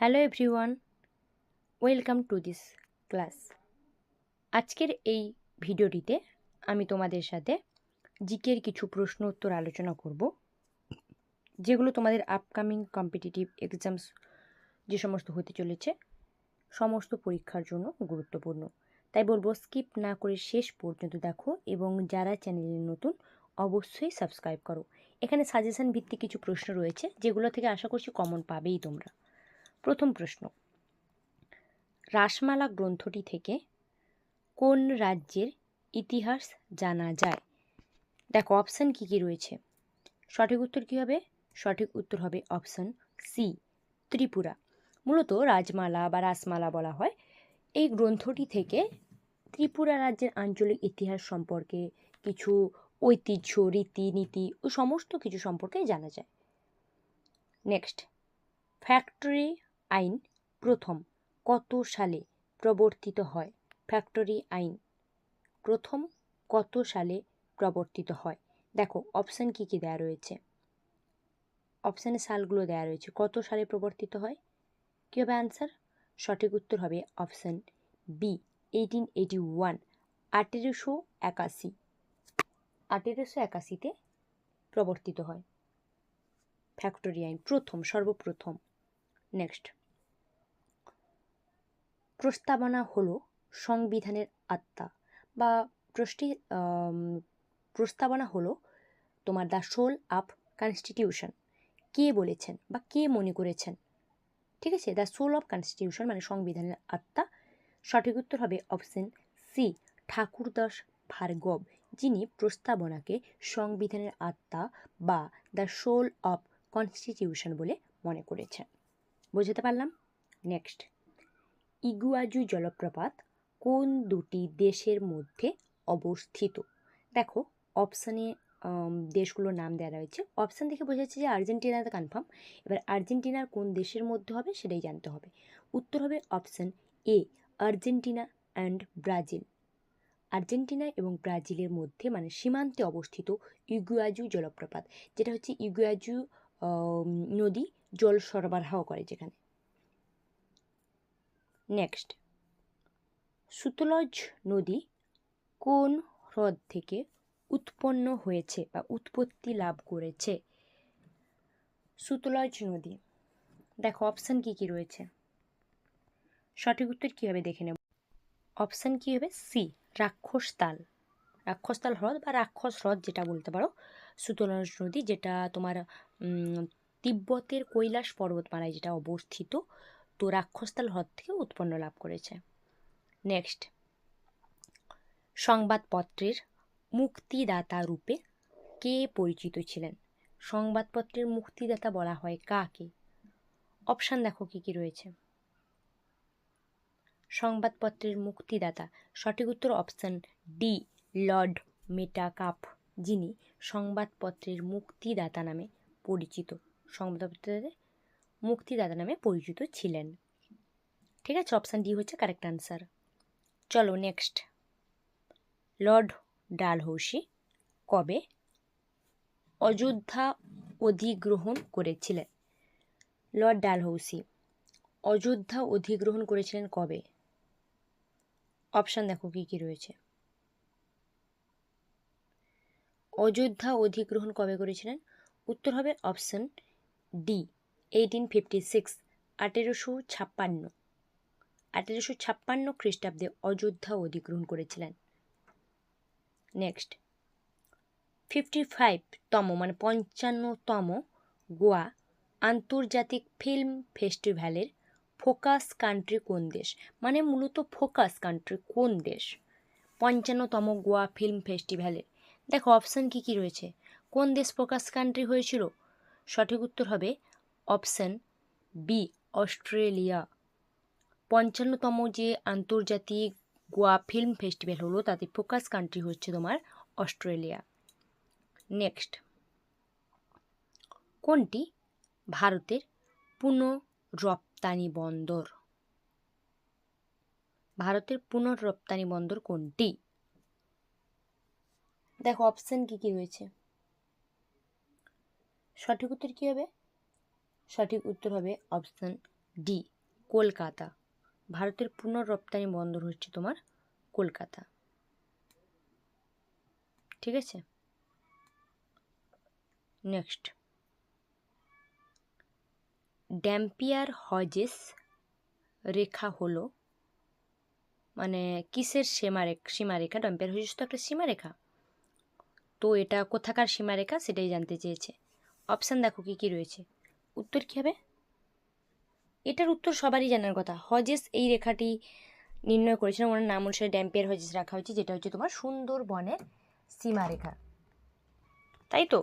Hello everyone welcome to this class আজকের এই ভিডিওটিতে আমি তোমাদের সাথে জিকের কিছু প্রশ্ন উত্তর আলোচনা করব, যেগুলো তোমাদের আপকামিং কম্পিটিটিভ এক্সামস যে সমস্ত হতে চলেছে, সমস্ত পরীক্ষার জন্য গুরুত্বপূর্ণ। তাই বলব স্কিপ না করে শেষ পর্যন্ত দেখো এবং যারা চ্যানেলে নতুন, অবশ্যই সাবস্ক্রাইব করো। এখানে সাজেশান ভিত্তিক কিছু প্রশ্ন রয়েছে, যেগুলো থেকে আশা করছি কমন পাবেই তোমরা। প্রথম প্রশ্ন। রাসমালা গ্রন্থটি থেকে কোন রাজ্যের ইতিহাস জানা যায়? দেখো অপশান কী কী রয়েছে? সঠিক উত্তর কী হবে? সঠিক উত্তর হবে অপশান সি ত্রিপুরা। মূলত রাজমালা বা রাসমালা বলা হয়। এই গ্রন্থটি থেকে ত্রিপুরা রাজ্যের আঞ্চলিক ইতিহাস সম্পর্কে কিছু ঐতিহ্য, রীতিনীতি ও সমস্ত কিছু সম্পর্কে জানা যায়। নেক্সট ফ্যাক্টরি আইন প্রথম কত সালে প্রবর্তিত হয়? ফ্যাক্টরি আইন প্রথম কত সালে প্রবর্তিত হয়? দেখো অপশান কী কী দেওয়া রয়েছে? অপশানে সালগুলো দেওয়া রয়েছে। কত সালে প্রবর্তিত হয়? কী হবে অ্যান্সার সঠিক উত্তর হবে option B eighteen eighty one আঠেরোশো একাশি। আঠেরোশো একাশিতে প্রবর্তিত হয়। ফ্যাক্টরি আইন প্রথম, সর্বপ্রথম। নেক্সট প্রস্তাবনা হলো সংবিধানের আত্মা বা প্রষ্টি প্রস্তাবনা হলো তোমার দ্য সোল আপ কনস্টিটিউশন। কে বলেছেন বা কে মনে করেছেন? ঠিক আছে? দ্য সোল অফ কনস্টিটিউশন মানে সংবিধানের আত্মা। সঠিক উত্তর হবে অপশন সি, ঠাকুরদাস ভার্গব, যিনি প্রস্তাবনাকে সংবিধানের আত্মা বা দ্য সোল অফ কনস্টিটিউশন বলে মনে করেছেন। বুঝতে পারলাম? নেক্সট। ইগুয়াজু জলপ্রপাত কোন দুটি দেশের মধ্যে অবস্থিত? দেখো অপশানে দেশগুলোর নাম দেওয়া রয়েছে। অপশান দেখে বোঝা যাচ্ছে যে আর্জেন্টিনাতে কনফার্ম এবার আর্জেন্টিনার কোন দেশের মধ্যে হবে সেটাই জানতে হবে। উত্তর হবে option A Argentina and Brazil. Argentina এবং ব্রাজিলের মধ্যে মানে সীমান্তে অবস্থিত ইগুয়াজু জলপ্রপাত, যেটা হচ্ছে ইগুয়াজু নদী জল সরবরাহ করে যেখানে। নেক্সট সুতলজ নদী কোন হ্রদ থেকে উৎপন্ন হয়েছে বা উৎপত্তি লাভ করেছে? সুতলজ নদী। দেখো অপশান কী কী রয়েছে? সঠিক উত্তর কী হবে দেখে নেব? অপশান কী হবে? সি রাক্ষসতাল রাক্ষসতাল হ্রদ বা রাক্ষস হ্রদ যেটা বলতে পারো। সুতলজ নদী যেটা তোমার তিব্বতের কৈলাস পর্বতমালায় যেটা অবস্থিত তো রাক্ষসতাল হ্রদ থেকে উৎপন্ন লাভ করেছে। নেক্সট সংবাদপত্রের মুক্তিদাতা রূপে কে পরিচিত ছিলেন? সংবাদপত্রের মুক্তিদাতা বলা হয় কাকে? অপশান দেখো কী কী রয়েছে। সংবাদপত্রের মুক্তিদাতা। সঠিক উত্তর অপশান ডি লর্ড মেটাকাপ যিনি সংবাদপত্রের মুক্তিদাতা নামে পরিচিত। সংবাদপত্রের মুক্তিদাতা নামে পরিচিত ছিলেন। ঠিক আছে অপশান ডি হচ্ছে কারেক্ট আনসার চলো নেক্সট লর্ড ডালহৌসি কবে? অযোধ্যা অধিগ্রহণ করেছিলেন। লর্ড ডালহৌসি, অযোধ্যা অধিগ্রহণ করেছিলেন কবে? অপশান দেখো কী কী রয়েছে। অযোধ্যা অধিগ্রহণ কবে করেছিলেন? উত্তর হবে option D eighteen fifty six আঠেরোশো ছাপ্পান্ন। আঠেরোশো ছাপ্পান্ন খ্রিস্টাব্দে অযোধ্যা অধিগ্রহণ করেছিলেন। নেক্সট ফিফটি ফাইভতম মানে পঞ্চান্নতম গোয়া আন্তর্জাতিক ফিল্ম ফেস্টিভ্যালের ফোকাস কান্ট্রি কোন দেশ? মানে মূলত ফোকাস কান্ট্রি কোন দেশ? পঞ্চান্নতম গোয়া ফিল্ম ফেস্টিভ্যালের। দেখো, অপশান কী কী রয়েছে? কোন দেশ ফোকাস কান্ট্রি হয়েছিল? সঠিক উত্তর হবে অপশান বি, অস্ট্রেলিয়া। পঞ্চান্নতম যে আন্তর্জাতিক গোয়া ফিল্ম ফেস্টিভ্যাল হলো, তাতে ফোকাস কান্ট্রি হচ্ছে তোমার অস্ট্রেলিয়া। নেক্সট। কোনটি ভারতের পুনঃরপ্তানি বন্দর? ভারতের পুনঃরপ্তানি বন্দর কোনটি? দেখো, অপশান কী কী রয়েছে? সঠিক উত্তর কী হবে? সঠিক উত্তর হবে অপশান ডি, কলকাতা। ভারতের পুনঃ রপ্তানি বন্দর হচ্ছে তোমার কলকাতা। ঠিক আছে? নেক্সট ড্যাম্পিয়ার হজেস রেখা হলো মানে কিসের সীমারেখা সীমারেখা? ড্যাম্পিয়ার হজেস তো একটা সীমারেখা। তো এটা কোথাকার সীমারেখা? সেটাই জানতে চেয়েছে। অপশান দেখো কী কী রয়েছে। উত্তর কী হবে? এটার উত্তর সবারই জানার কথা। হজেস এই রেখাটি নির্ণয় করেছিলেন, ওনার নাম অনুসারে ড্যাম্পের হজেস রাখা হয়েছে, যেটা হচ্ছে তোমার সুন্দরবনের সীমারেখা। তাই তো?